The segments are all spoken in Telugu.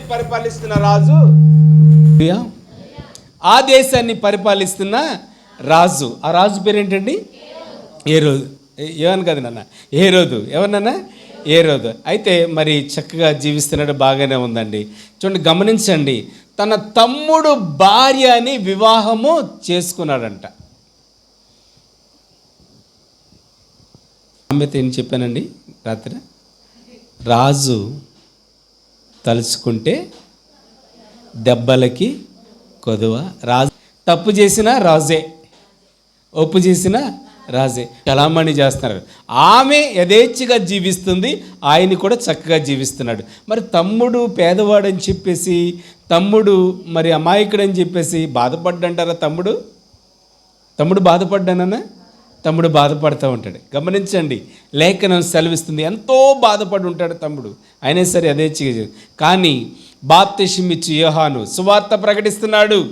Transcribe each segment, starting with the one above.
పరిపాలిస్తున్న రాజు? ఆ దేశాన్ని పరిపాలిస్తున్న రాజు. ఆ రాజు పేరేంటండి? ఏ రోజు ఏమని కదా నాన్న. ఏ రోజు ఎవరినన్నా ఏ రోజు అయితే మరి చక్కగా జీవిస్తున్నాడు బాగానే ఉందండి. చూడండి గమనించండి. తన తమ్ముడు భార్యని వివాహము చేసుకున్నాడంట. సామెత ఏం చెప్పానండి? రాత్రి? రాజు తలుచుకుంటే దెబ్బలకి కొదువ రాజు. తప్పు చేసిన రాజే. ఒప్పు చేసిన రాజే. చలామణి చేస్తున్నారు. ఆమె యథేచ్ఛగా జీవిస్తుంది ఆయన కూడా చక్కగా జీవిస్తున్నాడు. మరి తమ్ముడు పేదవాడని చెప్పేసి తమ్ముడు మరి అమాయకుడని చెప్పేసి బాధపడ్డంటారా తమ్ముడు? తమ్ముడు బాధపడ్డానన్నా? తమ్ముడు బాధపడుతూ ఉంటాడు. గమనించండి లేఖనం సెలవిస్తుంది. ఎంతో బాధపడి ఉంటాడు తమ్ముడు. అయినా సరే అదే చేయ కానీ బాప్తిషమిచ్చి యోహాను. సువార్త ప్రకటిస్తున్నాడు.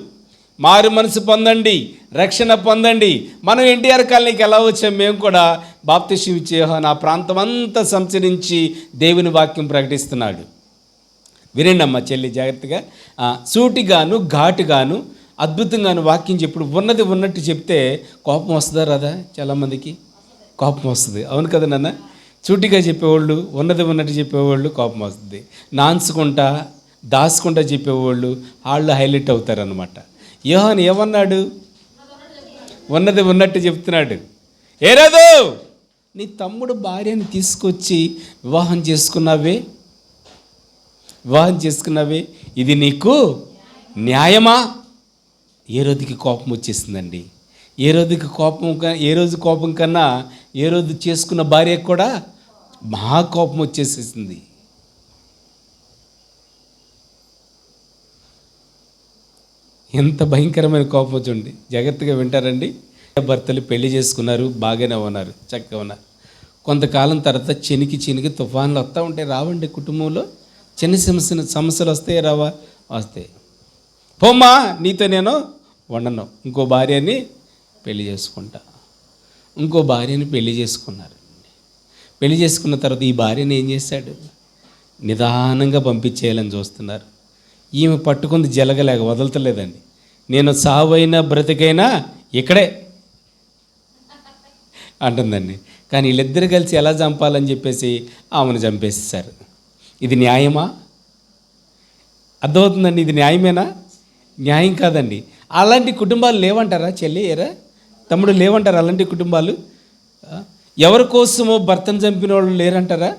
మారు మనసు పొందండి రక్షణ పొందండి. మనం ఎన్టీఆర్ కాలనీకి ఎలా వచ్చాం? మేము కూడా బాప్తిషమిచ్చి యోహాను. ఆ ప్రాంతం అంతా సంచరించి దేవుని వాక్యం ప్రకటిస్తున్నాడు. వినండి అమ్మ చెల్లి జాగ్రత్తగా. సూటిగాను ఘాటుగాను అద్భుతంగా వాక్యం చెప్పుడు ఉన్నది ఉన్నట్టు చెప్తే కోపం వస్తుందా రాదా చాలామందికి? కోపం వస్తుంది. అవును కదా నాన్న? చూటిగా చెప్పేవాళ్ళు ఉన్నది ఉన్నట్టు చెప్పేవాళ్ళు కోపం వస్తుంది. నాన్సుకుంటా దాచుకుంటా చెప్పేవాళ్ళు వాళ్ళు హైలైట్ అవుతారనమాట యోహన్ ఏమన్నాడు? ఉన్నది ఉన్నట్టు చెప్తున్నాడు. ఏరాదు నీ తమ్ముడు భార్యని తీసుకొచ్చి వివాహం చేసుకున్నావే? వివాహం చేసుకున్నావే? ఇది నీకు న్యాయమా? ఏ రోజుకి కోపం వచ్చేసిందండి? ఏ రోజుకి కోపం ఏ రోజు కోపం కన్నా ఏ రోజు చేసుకున్న భార్యకు కూడా మహా కోపం వచ్చేసేసింది. ఎంత భయంకరమైన కోపం చూడండి. జాగ్రత్తగా వింటారండి. భర్తలు పెళ్ళి చేసుకున్నారు బాగానే ఉన్నారు చక్కగా ఉన్నారు. కొంతకాలం తర్వాత చెనికి చినికి తుఫాన్లు వస్తూ ఉంటాయి రావండి కుటుంబంలో. చిన్న సమస్య సమస్యలు వస్తాయి రావా? వస్తాయి. పోమ్మా నీతో నేను వండను. ఇంకో భార్యని పెళ్ళి చేసుకుంటా. ఇంకో భార్యని పెళ్ళి చేసుకున్నారు. పెళ్ళి చేసుకున్న తర్వాత ఈ భార్యని ఏం చేశాడు? నిదానంగా పంపించేయాలని చూస్తున్నారు. ఈమె పట్టుకుంది జలగలేక వదలతలేదండి. నేను సావైనా బ్రతికైనా ఇక్కడే అంటుందండి. కానీ వీళ్ళిద్దరు కలిసి ఎలా చంపాలని చెప్పేసి ఆమెను చంపేసేసారు ఇది న్యాయమా? అర్థమవుతుందండి ఇది న్యాయమేనా? న్యాయం కాదండి. అలాంటి కుటుంబాలు లేవంటారా చెల్లి ఏరా తమ్ముడు లేవంటారా అలాంటి కుటుంబాలు? ఎవరి కోసమో భర్తను చంపిన వాళ్ళు లేరంటారా?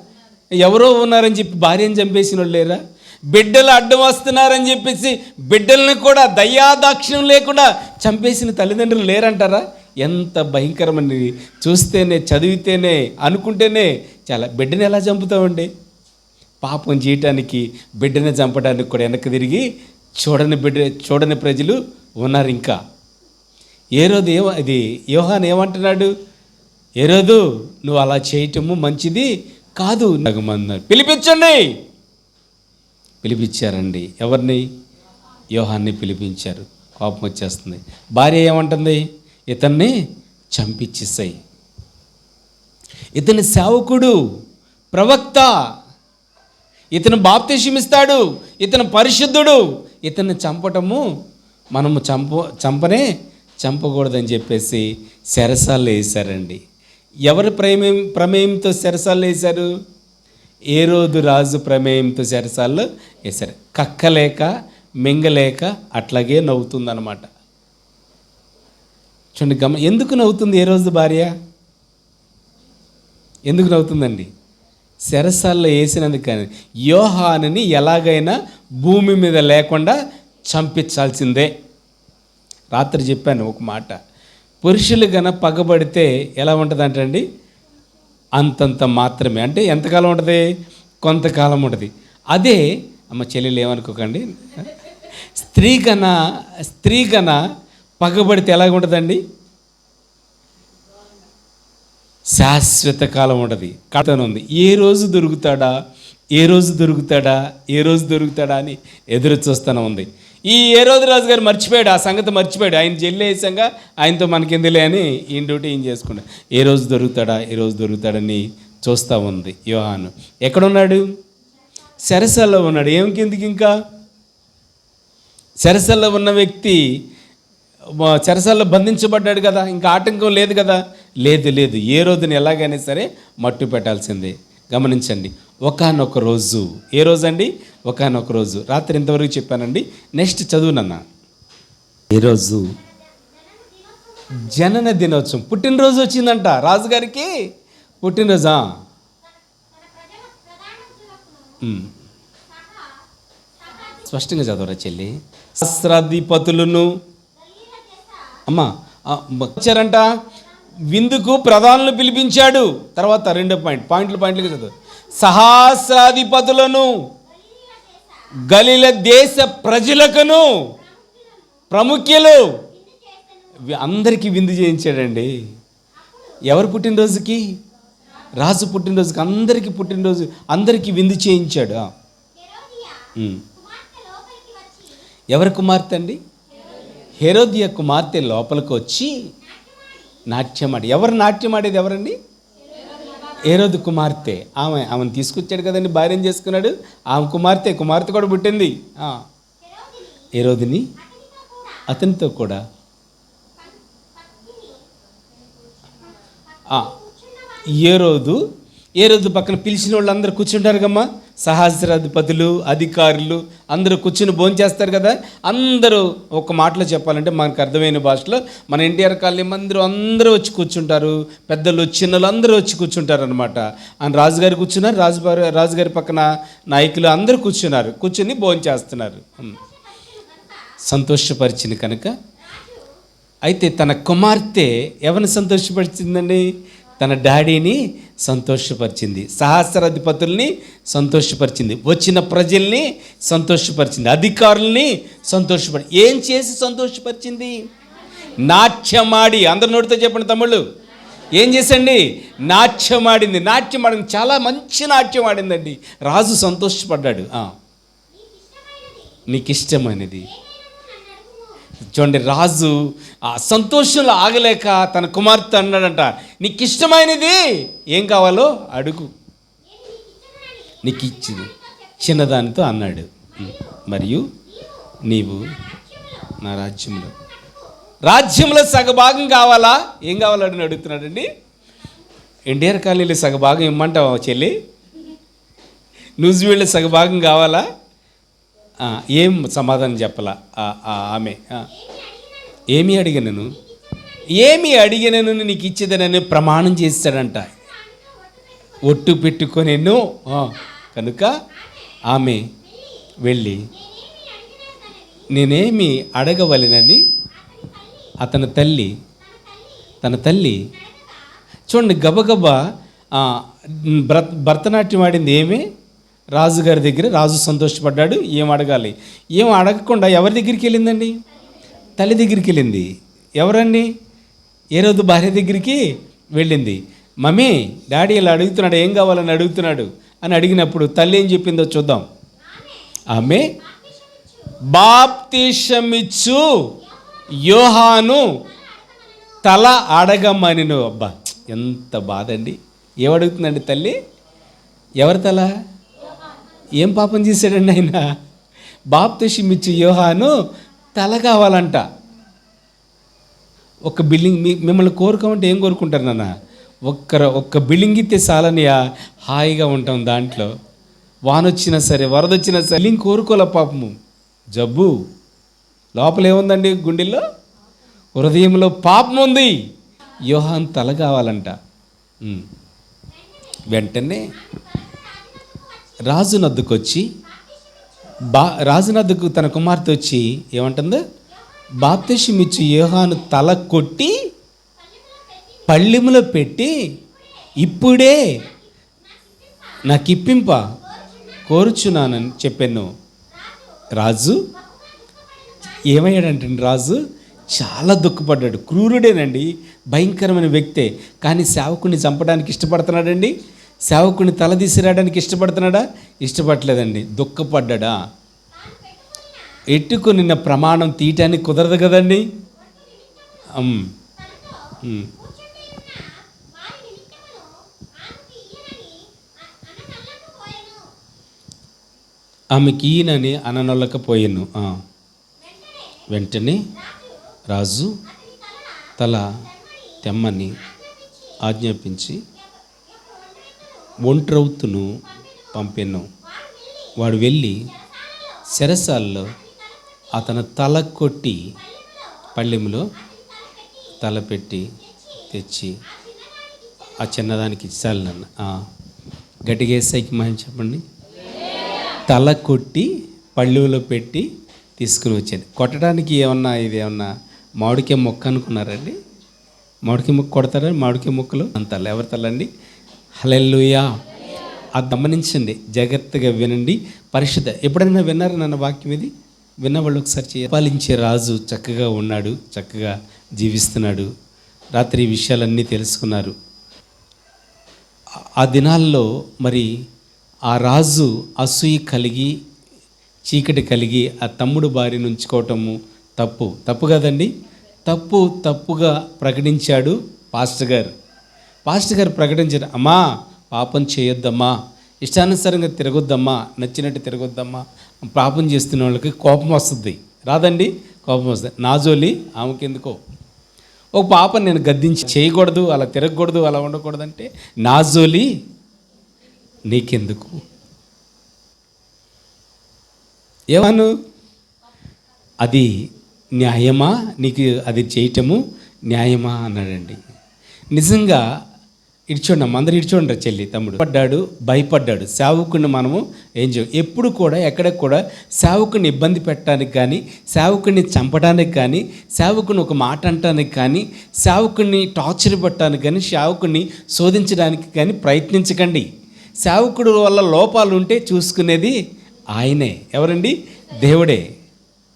ఎవరో ఉన్నారని చెప్పి భార్యను చంపేసిన వాళ్ళు లేరా? బిడ్డలు అడ్డం వస్తున్నారని చెప్పేసి బిడ్డల్ని కూడా దయాదాక్షిణ్యం లేకుండా చంపేసిన తల్లిదండ్రులు లేరంటారా? ఎంత భయంకరమని చూస్తేనే చదివితేనే అనుకుంటేనే చాలా బిడ్డని ఎలా చంపుతామండి? పాపం చేయటానికి బిడ్డని చంపడానికి కూడా వెనక్కి తిరిగి చూడని బిడ్డ చూడని ప్రజలు ఉన్నారు ఇంకా. ఏ రోజు ఏమ ఇది యోహాన్ ఏమంటున్నాడు? ఏ రోజు నువ్వు అలా చేయటము మంచిది కాదు. నగమన్నారు పిలిపించండి. పిలిపించారండి. ఎవరిని? యోహాన్ని పిలిపించారు. కోపం వచ్చేస్తుంది. భార్య ఏమంటుంది? ఇతన్ని చంపించేసాయి ఇతని సేవకుడు ప్రవక్త. ఇతను బాప్తిషమిస్తాడు. ఇతను పరిశుద్ధుడు. ఇతన్ని చంపటము మనము చంప చంపనే చంపకూడదని చెప్పేసి శరసాలు వేశారండి. ఎవరు ప్రమేయం ప్రమేయంతో శరసాలు వేశారు? ఏ రోజు రాజు ప్రమేయంతో శరసాలు వేశారు. కక్కలేక మింగలేక అట్లాగే నవ్వుతుందన్నమాట. చూడండి గమ ఎందుకు నవ్వుతుంది ఏ రోజు భార్య? ఎందుకు నవ్వుతుందండి? శరసాల్లో వేసినందుకు కానీ యోహానుని ఎలాగైనా భూమి మీద లేకుండా చంపించాల్సిందే. రాత్రి చెప్పాను ఒక మాట. పురుషులు గన పగబడితే ఎలా ఉంటుందంటండి అంతంత మాత్రమే. అంటే ఎంతకాలం ఉంటుంది? కొంతకాలం ఉంటుంది. అదే అమ్మ చెల్లెలు ఏమనుకోకండి స్త్రీ కన స్త్రీ కన పగబడితే ఎలాగ ఉంటుందండి? శాశ్వత కాలం ఉంటుంది. కథను ఉంది. ఏ రోజు దొరుకుతాడా? ఏ రోజు దొరుకుతాడా? ఏ రోజు దొరుకుతాడా అని ఎదురు చూస్తూనే ఉంది. ఈ ఏ రోజు రాజు గారు మర్చిపోయాడు ఆ సంగతి మర్చిపోయాడు. ఆయన జైలు వేసాక ఆయనతో మనకెందులే అని ఈయన డ్యూటీ ఏం చేసుకున్నాడు. ఏ రోజు దొరుకుతాడా ఏ రోజు దొరుకుతాడని చూస్తూ ఉంది యోహాను. ఎక్కడున్నాడు? సెరసల్లో ఉన్నాడు. ఏం కిందికి ఇంకా? చెరసల్లో ఉన్న వ్యక్తి చెరసల్లో బంధించబడ్డాడు కదా ఇంకా ఆటంకం లేదు కదా? లేదు లేదు. ఏ రోజున ఎలాగైనా సరే మట్టు పెట్టాల్సిందే. గమనించండి. ఒకానొక రోజు. ఏ రోజు అండి ఒకానొక రోజు. రాత్రి ఇంతవరకు చెప్పానండి? నెక్స్ట్ చదువునన్న. ఈరోజు జనన దినోత్సవం. పుట్టినరోజు వచ్చిందంట రాజుగారికి. పుట్టినరోజా స్పష్టంగా చదవరా చెల్లి? సహస్రాధిపతులను. అమ్మా వచ్చారంట. విందుకు ప్రధానులు పిలిపించాడు. తర్వాత రెండో పాయింట్ పాయింట్లు పాయింట్లుగా చదువు. సహస్రాధిపతులను గలిల దేశ ప్రజలకును ప్రముఖ్యులు. అందరికీ విందు చేయించాడండి. ఎవరు పుట్టినరోజుకి? రాజు పుట్టినరోజుకి అందరికీ పుట్టినరోజు అందరికీ విందు చేయించాడు. ఎవరి కుమార్తె అండి? హెరోదియ కుమార్తె లోపలికి వచ్చి నాట్యం ఆడి ఎవరు నాట్యం ఆడేది ఎవరండి? ఏరోదు కుమార్తె. ఆమె ఆమెను తీసుకొచ్చాడు కదండి భార్యం చేసుకున్నాడు. ఆమె కుమార్తె కుమార్తె కూడా పుట్టింది. ఏరోదిని? అతనితో కూడా. ఏ రోజు ఏ రోజు పక్కన పిలిచిన వాళ్ళందరూ కూర్చుంటారు కమ్మా సహస్రాధిపతులు అధికారులు అందరూ కూర్చుని భోంచేస్తారు కదా? అందరూ ఒక మాటలో చెప్పాలంటే మనకు అర్థమైన భాషలో మన ఎన్టీఆర్ కాలనీ అందరూ అందరూ వచ్చి కూర్చుంటారు. పెద్దలు చిన్నలు అందరూ వచ్చి కూర్చుంటారు అనమాట ఆయన రాజుగారు కూర్చున్నారు. రాజుగారు రాజుగారి పక్కన నాయకులు అందరూ కూర్చున్నారు. కూర్చుని భోంచేస్తున్నారు సంతోషపరిచింది కనుక. అయితే తన కుమార్తె ఎవరిని సంతోషపరిచిందండి? తన డాడీని సంతోషపరిచింది. సహస్రాధిపతుల్ని సంతోషపరిచింది. వచ్చిన ప్రజల్ని సంతోషపరిచింది. అధికారుల్ని సంతోషపరి ఏం చేసి సంతోషపరిచింది? నాట్యమాడి అందరి నోటితో చెప్పండి తమ్ముళ్ళు. ఏం చేసండి? నాట్యమాడింది. నాట్యమాడింది. చాలా మంచి నాట్యం ఆడిందండి రాజు సంతోషపడ్డాడు. నీకు ఇష్టమైనది చూడండి రాజు ఆ సంతోషంలో ఆగలేక తన కుమార్తె అన్నాడంట నీకు ఇష్టమైనది ఏం కావాలో అడుగు. నీకు ఇచ్చింది చిన్నదానితో అన్నాడు. మరియు నీవు నా రాజ్యంలో. రాజ్యంలో సగభాగం కావాలా? ఏం కావాలని అడుగుతున్నాడండి. ఎన్టీఆర్ కాలనీలో సగభాగం ఇమ్మంటావా చెల్లి? న్యూజివీళ్ళ సగభాగం కావాలా? ఏం సమాధానం చెప్పలా? ఆమె ఏమి అడిగినను? ఏమి అడిగినను నీకు ఇచ్చేదనని ప్రమాణం చేస్తాడంట. ఒట్టు పెట్టుకొనేను కనుక ఆమె వెళ్ళి నేనేమి అడగవలెనని అతని తల్లి తన తల్లి చూడండి గబగబా భరత భరతనాట్యం ఆడింది ఏమి? రాజుగారి దగ్గర రాజు సంతోషపడ్డాడు ఏం అడగాలి? ఏం అడగకుండా ఎవరి దగ్గరికి వెళ్ళిందండి? తల్లి దగ్గరికి వెళ్ళింది. ఎవరండి? ఏ రోజు భార్య దగ్గరికి వెళ్ళింది. మమ్మీ డాడీ ఇలా అడుగుతున్నాడు ఏం కావాలని అడుగుతున్నాడు అని అడిగినప్పుడు తల్లి ఏం చెప్పిందో చూద్దాం. ఆమె బాప్తిషమిచ్చు యోహాను తల అడగమనిను. అబ్బా ఎంత బాధ అండి ఏమడుగుతుందండి తల్లి? ఎవరి తల? ఏం పాపం చేశాడండి ఆయన? బాప్తిషమిచ్చు యోహాను తల కావాలంట. ఒక బిల్డింగ్ మిమ్మల్ని కోరుకోమంటే ఏం కోరుకుంటారు నాన్న? ఒక్క ఒక్క బిల్డింగ్ ఇస్తే చాలనియా? హాయిగా ఉంటాం దాంట్లో. వానొచ్చినా సరే వరదొచ్చినా సరే బిల్డింగ్ కోరుకోలే పాపము? జబ్బు. లోపల ఏముందండి గుండెల్లో? హృదయంలో పాపం ఉంది. యోహాన్ తల కావాలంట. వెంటనే రాజు నద్దుకొచ్చి బా రాజునద్దకు తన కుమార్తె వచ్చి ఏమంటుందో? బాప్తిషమిచ్చి యోహాను తల కొట్టి పళ్ళెములో పెట్టి ఇప్పుడే నాకు ఇప్పింప కోరుచున్నానని చెప్పాను. రాజు ఏమయ్యాడంటే రాజు? చాలా దుఃఖపడ్డాడు. క్రూరుడేనండి భయంకరమైన వ్యక్తే. కానీ సేవకుని చంపడానికి ఇష్టపడుతున్నాడండి. సేవకుని తలదీసి రావడానికి ఇష్టపడుతున్నాడా? ఇష్టపడలేదండి దుఃఖపడ్డాడా? ఎట్టుకొనిన్న ప్రమాణం తీయటానికి కుదరదు కదండి? అమ్. ఉమ్. ఆమెకి ఈయనని అననొల్లకపోయాను. వెంటనే రాజు తల తెమ్మని ఆజ్ఞాపించి ఒంట్రౌతును పంపాను వాడు వెళ్ళి చెరసాల్లో అతను తల కొట్టి పళ్ళెంలో తల పెట్టి తెచ్చి ఆ చిన్నదానికి ఇచ్చాలి నన్ను. గట్టిగా వేసాయికి మహిళ చెప్పండి. తల కొట్టి పళ్ళెంలో పెట్టి తీసుకుని వచ్చాను కొట్టడానికి ఏమన్నా ఇది ఏమన్నా మామిడికాయ మొక్క అనుకున్నారండి? మామిడికాయ మొక్క కొడతారా? మామిడికాయ మొక్కలు? అంత ఎవరి తలండి హలెల్లుయా. అది గమనించండి జాగ్రత్తగా వినండి. పరిశుద్ధ ఎప్పుడైనా విన్నారు నన్న వాక్యం ఇది? విన్నవాళ్ళు ఒకసారి చేపాలించే రాజు చక్కగా ఉన్నాడు చక్కగా జీవిస్తున్నాడు. రాత్రి విషయాలన్నీ తెలుసుకున్నారు. ఆ దినాల్లో మరి ఆ రాజు అసూయి కలిగి చీకటి కలిగి ఆ తమ్ముడు భార్యను ఉంచుకోవటము తప్పు. తప్పు కదండి తప్పు తప్పుగా ప్రకటించాడు పాస్టర్ గారు. పాస్టర్ గారు ప్రకటించారు అమ్మా పాపం చేయొద్దమ్మా ఇష్టానుసారంగా తిరగొద్దమ్మా నచ్చినట్టు తిరగొద్దమ్మా పాపం చేస్తున్న వాళ్ళకి కోపం వస్తుంది. రాదండి కోపం వస్తుంది. నాజోలి ఆమెకెందుకో? ఒక పాప నేను గద్దించి చేయకూడదు అలా తిరగకూడదు అలా ఉండకూడదు అంటే నాజోలి నీకెందుకు? ఏమను? అది న్యాయమా? నీకు అది చేయటము న్యాయమా? అన్నాడండి. నిజంగా ఇడ్చోండి అమ్మ అందరు ఇడ్చోండి చెల్లి తమ్ముడు. పడ్డాడు భయపడ్డాడు. సేవకుని మనము ఏం చేయం? ఎప్పుడు కూడా ఎక్కడ కూడా సేవకుని ఇబ్బంది పెట్టడానికి కానీ సేవకుని చంపడానికి కానీ సేవకుని ఒక మాట అంటానికి కానీ సేవకుని టార్చర్ పెట్టడానికి కానీ సేవకుని శోధించడానికి కానీ ప్రయత్నించకండి. సేవకుడు వల్ల లోపాలు ఉంటే చూసుకునేది ఆయనే. ఎవరండి? దేవుడే.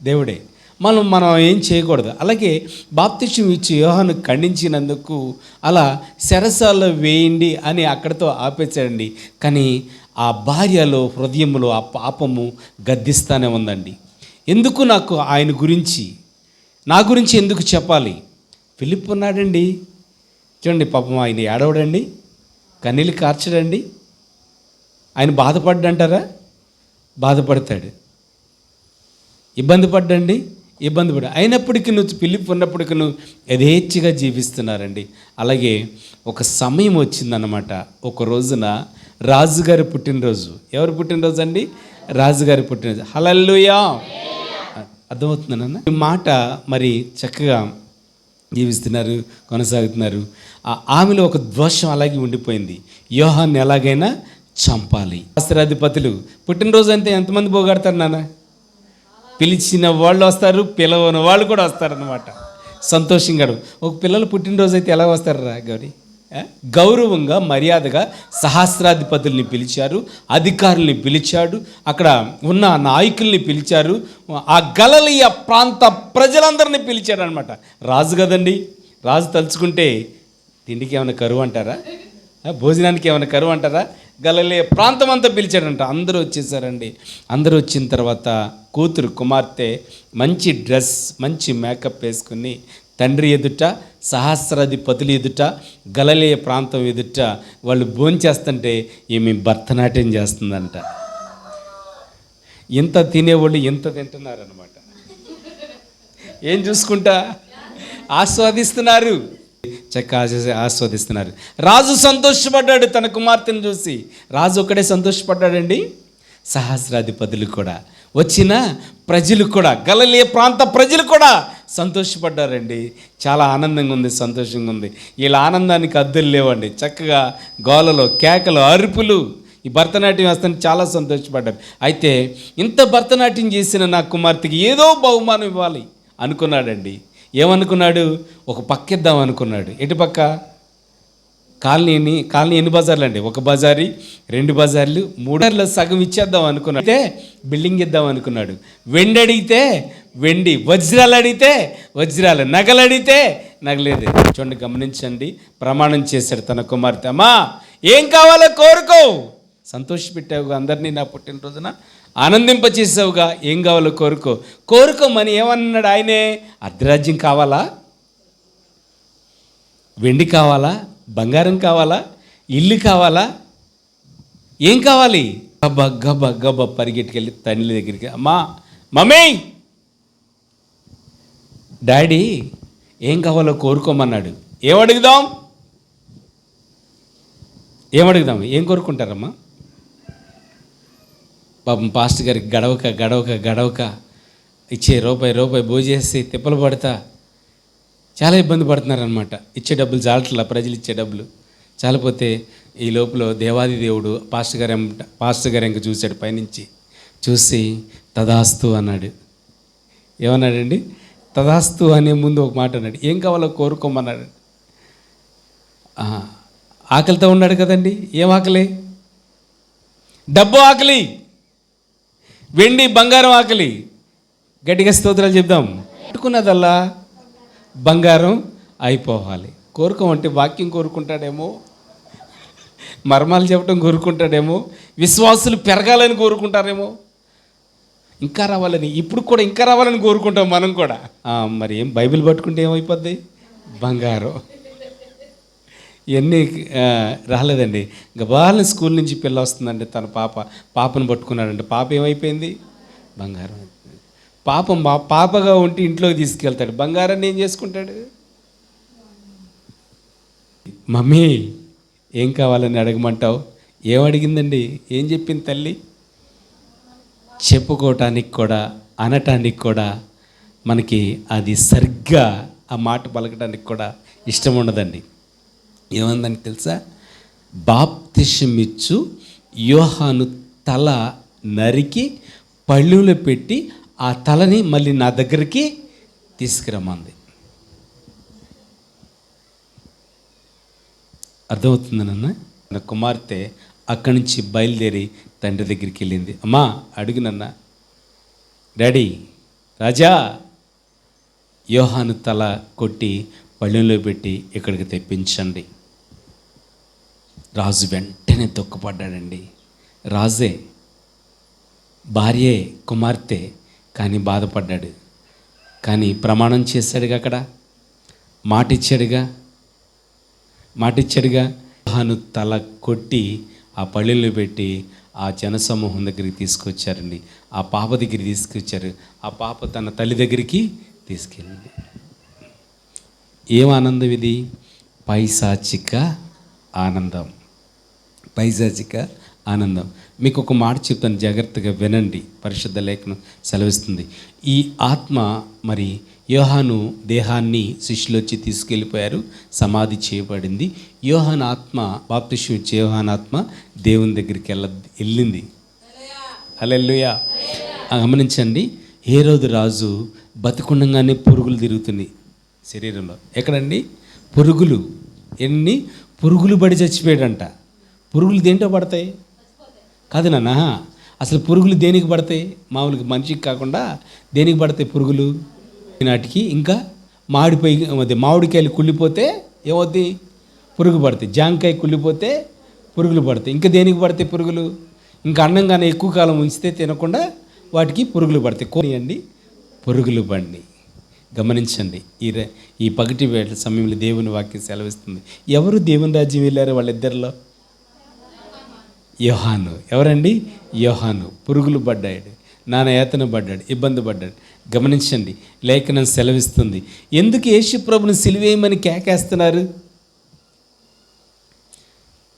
దేవుడే. మనం మనం ఏం చేయకూడదు. అలాగే బాప్తిష్యం ఇచ్చి యోహాను ఖండించినందుకు అలా శరసాల్లో వేయండి అని అక్కడితో ఆపేశాడండి. కానీ ఆ భార్యలో హృదయంలో ఆ పాపము గద్దిస్తానే ఉందండి. ఎందుకు నాకు ఆయన గురించి నా గురించి ఎందుకు చెప్పాలి? పిలుపు ఉన్నాడండి. చూడండి పాపం ఆయన ఏడవడండి కన్నీళ్ళు కార్చడండి. ఆయన బాధపడ్డంటారా? బాధపడతాడు. ఇబ్బంది పడ్డండి. ఇబ్బంది పడ. అయినప్పటికీ నువ్వు పిలిపి ఉన్నప్పటికీ నువ్వు యథేచ్ఛగా జీవిస్తున్నారండి. అలాగే ఒక సమయం వచ్చిందన్నమాట. ఒక రోజున రాజుగారి పుట్టినరోజు. ఎవరు పుట్టినరోజు అండి? రాజుగారి పుట్టినరోజు. హలల్లుయా! అర్థమవుతుందన్న ఈ మాట మరి చక్కగా జీవిస్తున్నారు కొనసాగుతున్నారు. ఆ ఆమెలో ఒక దోషం అలాగే ఉండిపోయింది. యోహాన్ని ఎలాగైనా చంపాలి. శాస్త్రాధిపతులు పుట్టినరోజు అంటే ఎంతమంది పోగొడతారు నాన్న? పిలిచిన వాళ్ళు వస్తారు పిలవని వాళ్ళు కూడా వస్తారనమాట సంతోషంగా ఒక పిల్లలు పుట్టినరోజు అయితే ఎలా వస్తారా గౌరీ? గౌరవంగా మర్యాదగా సహస్రాధిపతుల్ని పిలిచారు అధికారుల్ని పిలిచాడు అక్కడ ఉన్న నాయకుల్ని పిలిచారు ఆ గలలియ ప్రాంత ప్రజలందరినీ పిలిచాడు అనమాట రాజు కదండి? రాజు తలుచుకుంటే తిండికి ఏమైనా కరువు అంటారా? భోజనానికి ఏమైనా కరువు అంటారా? గలలే ప్రాంతం అంతా పిలిచాడంట. అందరూ వచ్చేసారండి. అందరూ వచ్చిన తర్వాత కూతురు కుమార్తె మంచి డ్రెస్ మంచి మేకప్ వేసుకుని తండ్రి ఎదుట సహస్రాధిపతులు ఎదుట గలలేయ ప్రాంతం ఎదుట వాళ్ళు భోంచేస్తుంటే ఈమె భరతనాట్యం చేస్తుందంట. ఇంత తినేవాళ్ళు ఇంత తింటున్నారనమాట ఏం చూసుకుంటా? ఆస్వాదిస్తున్నారు. చక్క ఆస్వాదిస్తున్నారు. రాజు సంతోషపడ్డాడు తన కుమార్తెను చూసి. రాజు ఒక్కడే సంతోషపడ్డాడండి? సహస్రాధిపతులు కూడా. వచ్చిన ప్రజలు కూడా గలలే ప్రాంత ప్రజలు కూడా సంతోషపడ్డారండి. చాలా ఆనందంగా ఉంది సంతోషంగా ఉంది. వీళ్ళ ఆనందానికి అద్దులు లేవండి. చక్కగా గోలలో కేకలు అరుపులు. ఈ భరతనాట్యం వేస్తాను చాలా సంతోషపడ్డారు. అయితే ఇంత భరతనాట్యం చేసిన నా కుమార్తెకి ఏదో బహుమానం ఇవ్వాలి అనుకున్నాడండి. ఏమనుకున్నాడు? ఒక పక్క ఇద్దాం అనుకున్నాడు. ఎటు పక్క? కాలనీని కాలనీ ఎన్ని బజార్లు అండి? ఒక బజారి రెండు బజార్లు మూడర్లో సగం ఇచ్చేద్దాం అనుకున్నాడు. అయితే బిల్డింగ్ ఇద్దాం అనుకున్నాడు. వెండి అడిగితే వెండి వజ్రాలు అడిగితే వజ్రాలు నగలు అడిగితే నగలేదు చూడండి గమనించండి. ప్రమాణం చేశాడు తన కుమార్తె. అమ్మా ఏం కావాలో కోరుకో. సంతోషపెట్టావు అందరినీ నా పుట్టినరోజున. ఆనందింపచేసావుగా ఏం కావాలో కోరుకో. కోరుకోమని ఏమన్నాడు ఆయనే? అర్ధరాజ్యం కావాలా? వెండి కావాలా? బంగారం కావాలా? ఇల్లు కావాలా? ఏం కావాలి? గబ్బ గబ్బ గబ్బ పరిగెట్టుకెళ్ళి తండ్రి దగ్గరికి అమ్మా మమ్మీ! డాడీ ఏం కావాలో కోరుకోమన్నాడు. ఏం అడుగుదాం? ఏం అడుగుదాం? ఏం కోరుకుంటారమ్మా? పాపం పాస్టర్ గారికి గడవక గడవక గడవక. ఇచ్చే రూపాయి రూపాయి భోజేసి తిప్పలు పడతా. చాలా ఇబ్బంది పడుతున్నారనమాట ఇచ్చే డబ్బులు చాలట్లా? ప్రజలు ఇచ్చే డబ్బులు. చాలపోతే ఈ లోపల దేవాది దేవుడు పాస్టర్ గారు ఎం- పాస్టర్ గారు ఇంక చూశాడు పైనుంచి. చూసి తదాస్తు అన్నాడు. ఏమన్నాడండి? తదాస్తు అనే ముందు ఒక మాట అన్నాడు. ఏం కావాలో కోరుకోమన్నాడు. ఆకలితో ఉన్నాడు కదండి. ఏం ఆకలి? డబ్బు ఆకలి. వెండి బంగారం ఆకలి. గట్టిగా స్తోత్రాలు చెప్దాం. పట్టుకున్నదల్లా బంగారం అయిపోవాలి. కోరుకోమంటే వాక్యం కోరుకుంటాడేమో మర్మాలు చెప్పడం కోరుకుంటాడేమో విశ్వాసులు పెరగాలని కోరుకుంటారేమో. ఇంకా రావాలని ఇప్పుడు కూడా ఇంకా రావాలని కోరుకుంటాం మనం కూడా. మరి ఏం బైబిల్ పట్టుకుంటే ఏమైపోద్ది? బంగారం. ఇవన్నీ రాలేదండి. గబాలని స్కూల్ నుంచి పిల్ల వస్తుందండి తన పాప. పాపను పట్టుకున్నాడంటే పాప ఏమైపోయింది? బంగారం. అయిపోయింది. పాపం మా పాపగా ఉంటే ఇంట్లోకి తీసుకెళ్తాడు. బంగారాన్ని ఏం చేసుకుంటాడు? మమ్మీ ఏం కావాలని అడగమంటావు? ఏం అడిగిందండి? ఏం చెప్పింది తల్లి? చెప్పుకోవటానికి కూడా అనటానికి కూడా మనకి అది సరిగ్గా ఆ మాట పలకడానికి కూడా ఇష్టం ఉండదండి. ఏమందని తెలుసా? బాప్తిషమిచ్చు యోహాను తల నరికి పళ్ళులో పెట్టి ఆ తలని మళ్ళీ నా దగ్గరికి తీసుకురమ్మంది. అర్థమవుతుంది నా కుమార్తె అక్కడి నుంచి బయలుదేరి తండ్రి దగ్గరికి వెళ్ళింది. అమ్మా అడుగునన్నా డాడీ రాజా! యోహాను తల కొట్టి పళ్ళెంలో పెట్టి ఇక్కడికి తెప్పించండి. రాజు వెంటనే తొక్కపడ్డాడండి. రాజే భార్యే కుమార్తె కానీ బాధపడ్డాడు. కానీ ప్రమాణం చేశాడుగా అక్కడ? మాటిచ్చాడుగా? మాటిచ్చాడుగా? తాను తల కొట్టి ఆ పళ్ళెంలో పెట్టి ఆ జనసమూహం దగ్గరికి తీసుకొచ్చారండి. ఆ పాప దగ్గరికి తీసుకొచ్చారు. ఆ పాప తన తల్లి దగ్గరికి తీసుకెళ్ళింది. ఏం ఆనందం ఇది? పైశాచిక ఆనందం. పైజాజిక ఆనందం. మీకు ఒక మాట చెప్తాను జాగ్రత్తగా వినండి. పరిశుద్ధ లేఖనం సెలవిస్తుంది. ఈ ఆత్మ మరి యోహాను దేహాన్ని శిష్యులొచ్చి తీసుకెళ్ళిపోయారు సమాధి చేయబడింది. యోహాన్ ఆత్మ బాప్తిష్యం ఇచ్చే యోహాన్ ఆత్మ దేవుని దగ్గరికి వెళ్ళ వెళ్ళింది. అలెల్లుయా గమనించండి ఏ రోజు రాజు బతికుండగానే పురుగులు తిరుగుతున్నాయి శరీరంలో. ఎక్కడండి? పురుగులు. ఎన్ని? పురుగులు పడి చచ్చిపోయాడంట. పురుగులు దేంటో పడతాయి? కాదు నాన్న. అసలు పురుగులు దేనికి పడతాయి? మామూలుగా మనిషికి కాకుండా దేనికి పడతాయి పురుగులు? నాటికి ఇంకా మామిడిపై అదే మామిడికాయలు కుళ్ళిపోతే ఏమవుద్ది? పురుగు పడతాయి. జాంకాయ కుళ్ళిపోతే పురుగులు పడతాయి. ఇంకా దేనికి పడతాయి పురుగులు? ఇంకా అన్నంగానే ఎక్కువ కాలం ఉంచితే తినకుండా వాటికి పురుగులు పడతాయి. కోనియండి పురుగులు బండి గమనించండి. ఈ ఈ పగటి వేట సమయంలో దేవుని వాక్యం సెలవిస్తుంది. ఎవరు దేవుని రాజ్యం వెళ్ళారు వాళ్ళిద్దరిలో? యోహాను. ఎవరండి? యోహాను. పురుగులు పడ్డాడు. నాన్న ఏతన పడ్డాడు. ఇబ్బంది పడ్డాడు. గమనించండి లేఖనం సెలవిస్తుంది. ఎందుకు యేసు ప్రభుని సిలివేయమని కేకేస్తున్నారు?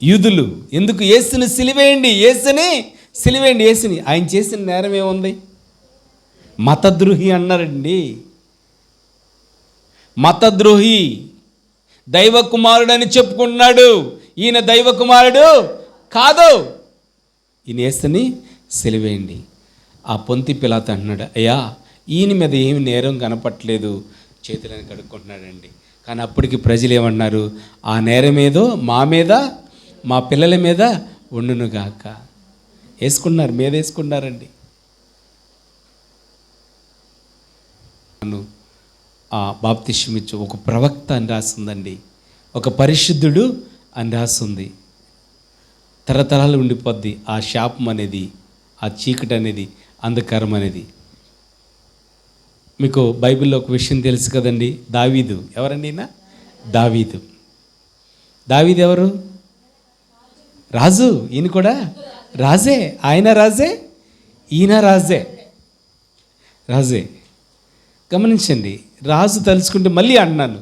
యూదులు ఎందుకు ఏసుని సిలివేయండి? ఏసుని సిలివేయండి ఏసుని ఆయన చేసిన నేరం ఏముంది? మతద్రోహి అన్నారండి. మతద్రోహి దైవ కుమారుడని చెప్పుకుంటున్నాడు. ఈయన దైవ కుమారుడు కాదు. ఈయన యేసుని సెలివేయండి. ఆ పొంతి పిలాత అంటున్నాడు అయ్యా ఈయన మీద ఏమి నేరం కనపట్లేదు చేతులని కడుక్కుంటున్నాడండి. కానీ అప్పటికి ప్రజలు ఏమన్నారు ఆ నేరం ఏదో మా మీద మా పిల్లల మీద ఉండునుగాక వేసుకున్నారు మీద వేసుకున్నారండి. నన్ను ఆ బాప్తిష్యమిచ్చు ఒక ప్రవక్త అని రాసిందండి. ఒక పరిశుద్ధుడు అని రాస్తుంది తరతరాలు ఉండిపోద్ది. ఆ శాపం అనేది ఆ చీకటి అనేది అంధకారం అనేది. మీకు బైబిల్లో ఒక విషయం తెలుసు కదండి. దావీదు. ఎవరండి ఈయన? దావీదు. దావీదు ఎవరు? రాజు. ఈయన కూడా రాజే. ఆయన రాజే ఈయన రాజే. రాజే. గమనించండి. రాజు తలుచుకుంటే మళ్ళీ అన్నాను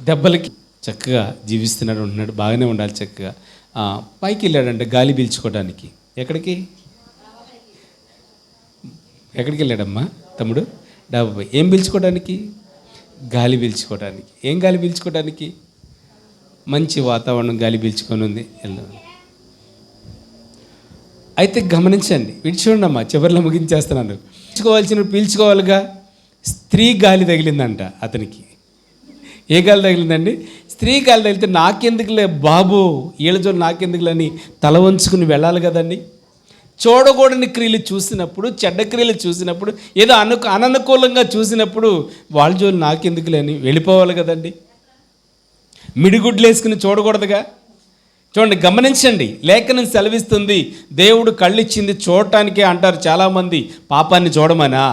దెబ్బలకి చక్కగా జీవిస్తున్నాడు ఉంటున్నాడు. బాగానే ఉండాలి చక్కగా. పైకి వెళ్ళాడంటే గాలి పీల్చుకోవడానికి ఎక్కడికి? ఎక్కడికి వెళ్ళాడమ్మా తమ్ముడు డాబాపై ఏం పీల్చుకోవడానికి గాలి పీల్చుకోవడానికి ఏం గాలి పీల్చుకోవడానికి మంచి వాతావరణం గాలి పీల్చుకొని ఉంది. వెళ్దాం అయితే గమనించండి విడిచూడమ్మా చివరిలో ముగించేస్తున్నాను. పీల్చుకోవాల్సిన పీల్చుకోవాలిగా స్త్రీ గాలి తగిలిందంట అతనికి. ఏ గాలి తగిలిందండి? స్త్రీ కాళ్ళు వెళ్తే నాకెందుకులే బాబు? వీళ్ళ జోలు అని తల వంచుకుని వెళ్ళాలి కదండి. చూడకూడని క్రియలు చూసినప్పుడు చెడ్డ క్రియలు చూసినప్పుడు ఏదో అను అననుకూలంగా చూసినప్పుడు వాళ్ళ జోలు నాకెందుకులే అని వెళ్ళిపోవాలి కదండి. మిడిగుడ్లు వేసుకుని చూడకూడదుగా? చూడండి గమనించండి లేఖనం సెలవిస్తుంది దేవుడు కళ్ళిచ్చింది చూడటానికే అంటారు చాలామంది పాపాన్ని చూడమనా?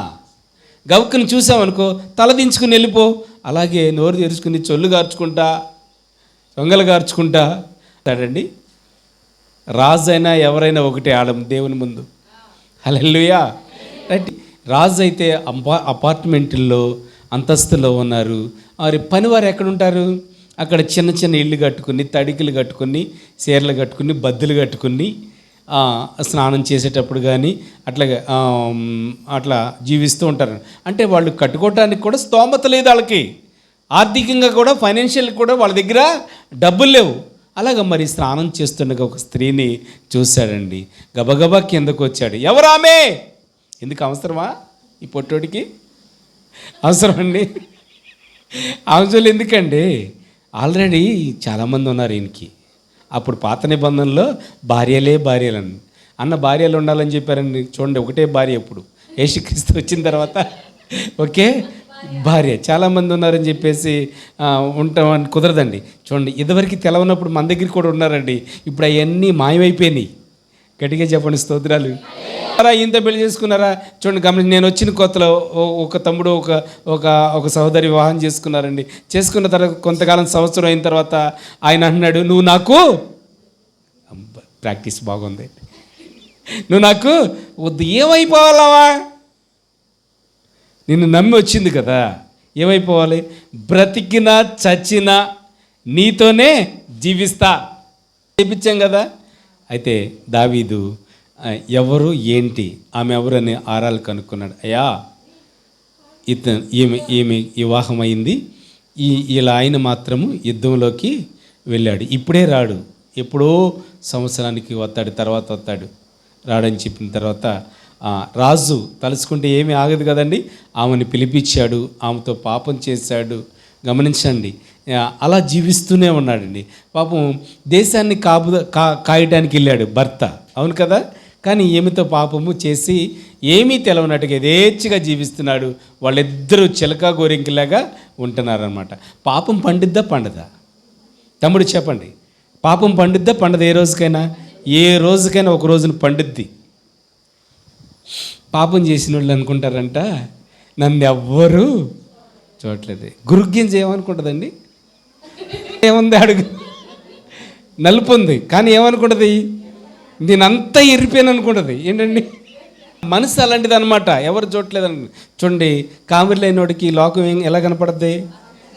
గవుక్కుని చూసామనుకో తల దించుకుని వెళ్ళిపో అలాగే నోరు తెరుచుకుని చొల్లు గార్చుకుంటా దొంగలు గార్చుకుంటా రాజు రాజైనా ఎవరైనా ఒకటే ఆడం దేవుని ముందు. హలెల్లుయా. రైట్ రాజు అయితే అపా అపార్ట్మెంట్లో అంతస్తులో ఉన్నారు. మరి పనివారు ఎక్కడుంటారు? అక్కడ చిన్న చిన్న ఇల్లు కట్టుకుని తడికలు కట్టుకుని చీరలు కట్టుకుని బద్దలు కట్టుకుని స్నానం చేసేటప్పుడు కానీ అట్లా అట్లా జీవిస్తూ ఉంటారు. అంటే వాళ్ళు కట్టుకోవటానికి కూడా స్తోమత లేదు వాళ్ళకి. ఆర్థికంగా కూడా ఫైనాన్షియల్ కూడా వాళ్ళ దగ్గర డబ్బులు లేవు. అలాగ మరి స్నానం చేస్తుండగా ఒక స్త్రీని చూశాడండి. గబగబా కిందకు వచ్చాడు. ఎవరామే ఎందుకు అవసరమా ఈ పొట్టోడికి? అవసరం అండి అవసరం ఎందుకండి? ఆల్రెడీ చాలామంది ఉన్నారు ఈయనకి. అప్పుడు పాత నిబంధనలో భార్యలే భార్యలని అన్న భార్యలు ఉండాలని చెప్పారండి. చూడండి ఒకటే భార్య ఇప్పుడు. యేసుక్రీస్తు వచ్చిన తర్వాత. ఓకే? భార్య. చాలామంది ఉన్నారని చెప్పేసి ఆ, ఉంటామని కుదరదండి. చూడండి ఇదివరకు తెలవనప్పుడు మన దగ్గర కూడా ఉన్నారండి. ఇప్పుడు అవన్నీ మాయమైపోయినాయి. గట్టిగా చెప్పండి స్తోత్రాలు. అరా ఇంత పెళ్ళి చేసుకున్నారా? చూడండి గమనించి నేను వచ్చిన కొత్తలో ఓ- ఒక తమ్ముడు ఒక ఒక ఒక సహోదరి వివాహం చేసుకున్నారండి. చేసుకున్న తర్వాత కొంతకాలం సంవత్సరం అయిన తర్వాత ఆయన అంటున్నాడు నువ్వు నాకు ప్రాక్టీస్ బాగుంది. నువ్వు నాకు వద్దు ఏమైపోవాలవా నిన్ను నమ్మి వచ్చింది కదా. ఏమైపోవాలి? బ్రతికినా చచ్చినా నీతోనే జీవిస్తా. చేపించాం కదా. అయితే దావీదు ఎవరు ఏంటి? ఆమె ఎవరు అని ఆరాలు కనుక్కున్నాడు. అయ్యా ఇతను ఈమె ఈమె వివాహం అయింది. ఈ ఇలా ఆయన మాత్రము యుద్ధంలోకి వెళ్ళాడు. ఇప్పుడే రాడు. ఎప్పుడో సంవత్సరానికి వస్తాడు తర్వాత వస్తాడు. రాడని చెప్పిన తర్వాత రాజు తలుచుకుంటే ఏమీ ఆగదు కదండి? ఆమెను పిలిపించాడు ఆమెతో పాపం చేశాడు. గమనించండి అలా జీవిస్తూనే ఉన్నాడండి. పాపం దేశాన్ని కాపు కా కాయటానికి వెళ్ళాడు భర్త. అవును కదా? కానీ ఏమితో పాపము చేసి ఏమీ తెలవనట్టుగా యథేచ్ఛగా జీవిస్తున్నాడు. వాళ్ళిద్దరూ చిలక గోరింకిలాగా ఉంటున్నారనమాట పాపం పండిద్దా పండదా? తమ్ముడు చెప్పండి. పాపం పండిద్దా పండదా ఏ రోజుకైనా? ఏ రోజుకైనా ఒక రోజున పండిద్ది. పాపం చేసిన వాళ్ళు అనుకుంటారంట నన్ను ఎవ్వరు చూడట్లేదు. గురుగ్యం చేయమనుకుంటుందండి? ఏముంది అడుగు. నలుపు ఉంది కానీ ఏమనుకుంటుంది? నేనంతా ఎరిపోయాను అనుకుంటుంది. ఏంటండి? మనసు అలాంటిది అనమాట ఎవరు చూడట్లేదని. చూడండి కామెరీ లేనివాడికి లోకం ఏం ఎలా కనపడుద్ది?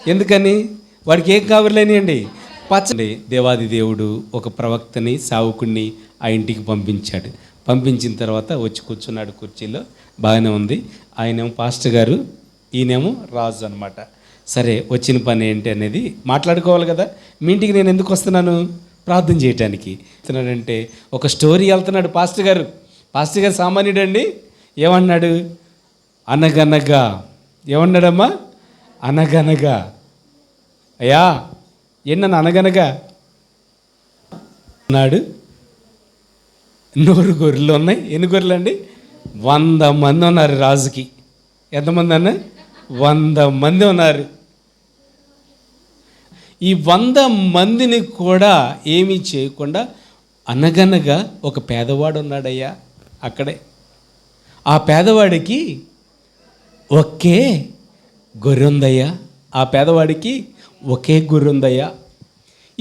ఎందుకని? వాడికి ఏం కామెరీ లేనియండి? పచ్చండి దేవాది దేవుడు ఒక ప్రవక్తని సావుకుణ్ణి ఆ ఇంటికి పంపించాడు. పంపించిన తర్వాత వచ్చి కూర్చున్నాడు కుర్చీలో. బాగానే ఉంది. ఆయనేమో పాస్టర్ గారు ఈయనేమో రాజు అనమాట సరే వచ్చిన పని ఏంటి అనేది మాట్లాడుకోవాలి కదా. మీ ఇంటికి నేను ఎందుకు వస్తున్నాను? ప్రార్థన చేయటానికి. వస్తున్నాడంటే ఒక స్టోరీ వెళ్తున్నాడు పాస్టర్ గారు. పాస్టర్ గారు సామాన్యుడండి. ఏమన్నాడు? అనగనగా. ఏమన్నాడమ్మా? అనగనగా. అయ్యా ఏంటన్నా అనగనగా? అన్నాడు. నూరు గొర్రెలు ఉన్నాయి. ఎన్ని గొర్రెలు అండి? వంద మంది ఉన్నారు రాజుకి. ఎంతమంది అన్న? వంద మంది ఉన్నారు. ఈ వంద మందిని కూడా ఏమీ చేయకుండా అనగనగా ఒక పేదవాడు ఉన్నాడయ్యా అక్కడే. ఆ పేదవాడికి ఒకే గొర్రె ఉందయ్యా. ఆ పేదవాడికి ఒకే గొర్రె ఉందయ్యా.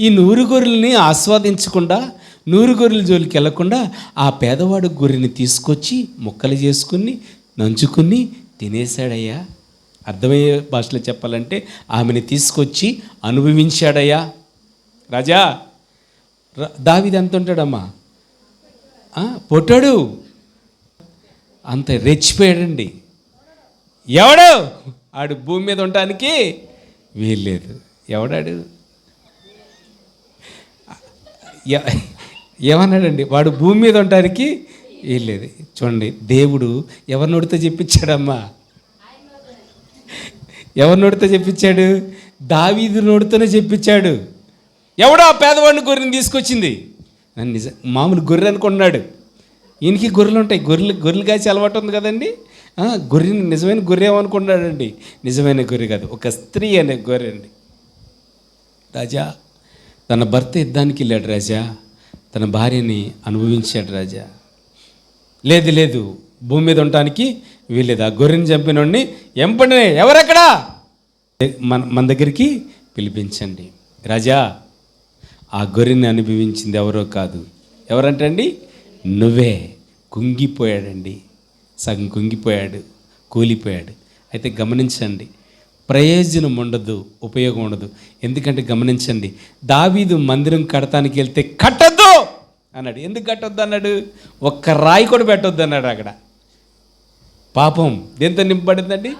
ఈ నూరు గొర్రెల్ని ఆస్వాదించకుండా నూరు గొర్రెల జోలికి వెళ్ళకుండా ఆ పేదవాడు గొర్రెని తీసుకొచ్చి ముక్కలు చేసుకుని నంచుకుని తినేశాడయ్యా. అర్థమయ్యే భాషలో చెప్పాలంటే ఆమెని తీసుకొచ్చి అనుభవించాడయ్యా. రాజా దావిది ఎంత ఉంటాడమ్మా? పొట్టాడు. అంత రెచ్చిపోయాడండి. ఎవడు? ఆడు భూమి మీద ఉండటానికి వీల్లేదు. ఎవడాడు? ఎ- ఏమన్నాడండి? వాడు భూమి మీద ఉండడానికి వీల్లేదు చూడండి దేవుడు ఎవరి నోటితో చెప్పించాడమ్మా? ఎవరి నోటితో చెప్పించాడు? దావీదు నోటితోనే చెప్పించాడు. ఎవడో ఆ పేదవాడిని గొర్రెని తీసుకొచ్చింది? నన్ను నిజ మామూలు గొర్రె అనుకున్నాడు ఈయనకి గొర్రెలు ఉంటాయి. గొర్రెలు గొర్రెలు కాసి అలవాటు ఉంది కదండి? గొర్రెని నిజమైన గొర్రె ఏమనుకున్నాడండి నిజమైన గొర్రె కాదు. ఒక స్త్రీ అనే గొర్రె అండి. రాజా తన భర్త యుద్ధానికి వెళ్ళాడు రాజా. తన భార్యని అనుభవించాడు రాజా. లేదు లేదు భూమి మీద ఉండటానికి వీల్లేదు. ఆ గొర్రెని చంపినోడిని ఎంపడినే ఎవరెక్కడా? మన మన దగ్గరికి పిలిపించండి. రాజా ఆ గొర్రెని అనుభవించింది ఎవరో కాదు. ఎవరంటండి నువ్వే. కుంగిపోయాడండి. సగం కుంగిపోయాడు కూలిపోయాడు. అయితే గమనించండి ప్రయోజనం ఉండదు ఉపయోగం ఉండదు. ఎందుకంటే గమనించండి దావీదు మందిరం కడతానికి వెళ్తే కట్టద్దు అన్నాడు. ఎందుకు కట్టొద్దు అన్నాడు? ఒక్క రాయి కూడా పెట్టొద్దు అన్నాడు అక్కడ. పాపం. దేంతో నింపబడిందండి?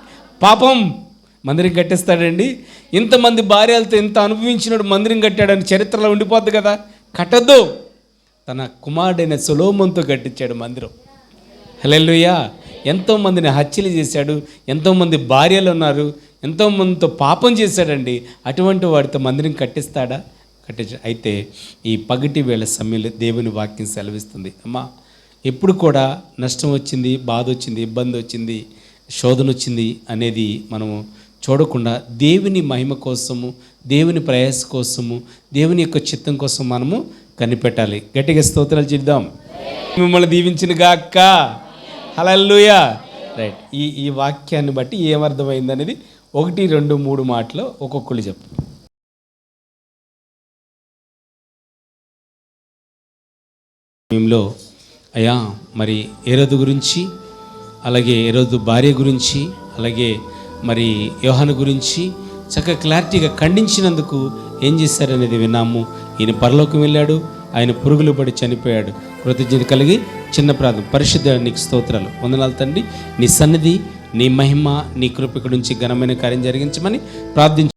పాపం. మందిరం కట్టేస్తాడండి. ఇంతమంది భార్యలతో ఇంత అనుభవించినాడు మందిరం కట్టాడని చరిత్రలో ఉండిపోద్ది కదా. కట్టద్దు. తన కుమారుడైన సులోమంతో కట్టించాడు మందిరం. హలెల్లుయ్యా ఎంతోమందిని హత్యలు చేశాడు. ఎంతోమంది భార్యలు ఉన్నారు. ఎంతోమందితో పాపం చేశాడండి. అటువంటి వాడితో మందిరం కట్టిస్తాడా? కట్టించ అయితే ఈ పగటి వేళ సమయంలో దేవుని వాక్యం సెలవిస్తుంది. అమ్మా ఎప్పుడు కూడా నష్టం వచ్చింది బాధ వచ్చింది ఇబ్బంది వచ్చింది శోధన వచ్చింది అనేది మనము చూడకుండా దేవుని మహిమ కోసము దేవుని ప్రయాస కోసము దేవుని యొక్క చిత్తం కోసం మనము కనిపెట్టాలి. గట్టిగా స్తోత్రాలు చేద్దాం మిమ్మల్ని దీవించిన గాక్క హలల్లుయా. రైట్. ఈ ఈ వాక్యాన్ని బట్టి ఏమర్థమైంది అనేది ఒకటి రెండు మూడు మాటలు ఒక్కొక్కరు చెప్పు. సమయంలో అయ్యా మరి ఏరోదు గురించి అలాగే ఏరోదు భార్య గురించి అలాగే మరి యోహాను గురించి చక్కగా క్లారిటీగా ఖండించినందుకు ఏం చేశారనేది విన్నాము. ఈయన పరలోకం వెళ్ళాడు ఆయన పురుగులు పడి చనిపోయాడు. కృతజ్ఞత కలిగి చిన్న ప్రార్థన. పరిశుద్ధ నీకు స్తోత్రాలు. వందనాలు తండ్రి. నీ సన్నిధి నీ మహిమ నీ కృప నుంచి ఘనమైన కార్యం జరిగించమని ప్రార్థించు